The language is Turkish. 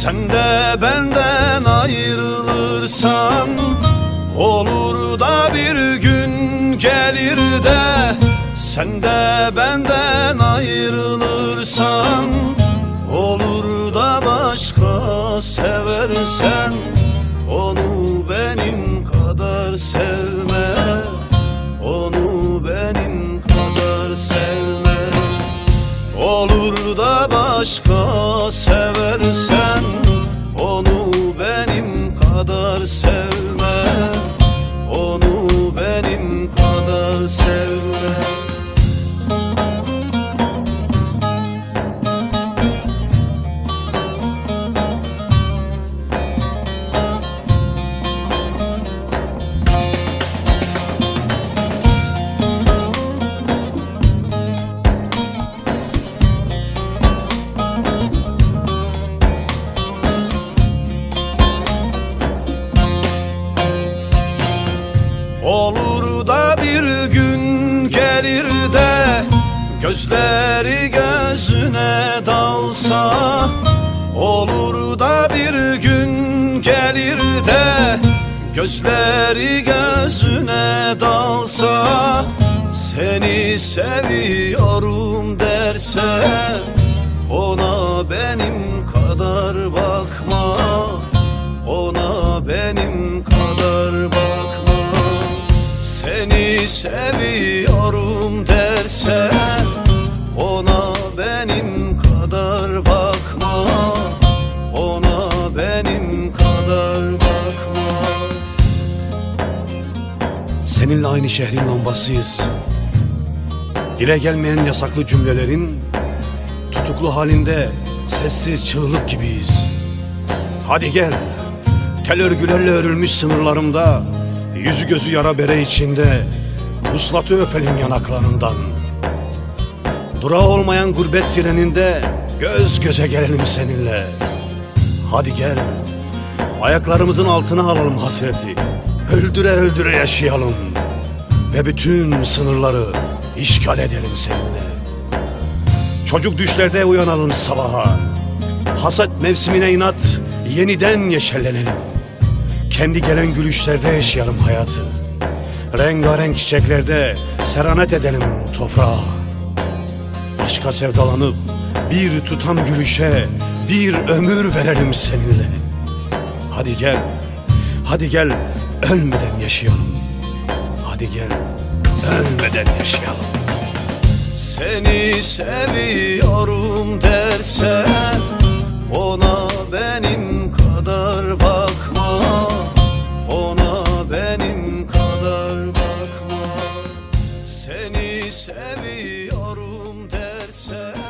Sen de benden ayrılırsan Olur da bir gün gelir de Sen de benden ayrılırsan Olur da başka seversen Onu benim kadar sevme başka seversen Onu benim kadar sevme Onu benim kadar sevme Gözleri gözüne dalsa Olur da bir gün gelir de Gözleri gözüne dalsa Seni seviyorum derse Ona benim kadar bakma Ona benim kadar bakma. Seni seviyorum Seninle aynı şehrin lambasıyız. Dile gelmeyen yasaklı cümlelerin tutuklu halinde sessiz çığlık gibiyiz. Hadi gel, tel örgülerle örülmüş sınırlarımda, yüzü gözü yara bere içinde, vuslatı öpelim yanaklarından. Durağı olmayan gurbet treninde göz göze gelelim seninle. Hadi gel, ayaklarımızın altına alalım hasreti, öldüre öldüre yaşayalım ve bütün sınırları işgal edelim seninle. Çocuk düşlerde uyanalım sabaha. Hasat mevsimine inat yeniden yeşerlenelim. Kendi gelen gülüşlerde yaşayalım hayatı. Rengarenk çiçeklerde seranet edelim toprağa. Aşka sevdalanıp bir tutam gülüşe bir ömür verelim seninle. Hadi gel, hadi gel ölmeden yaşayalım. Hadi gel ölmeden yaşayalım. Seni seviyorum dersen Ona benim kadar bakma Ona benim kadar bakma Seni seviyorum dersen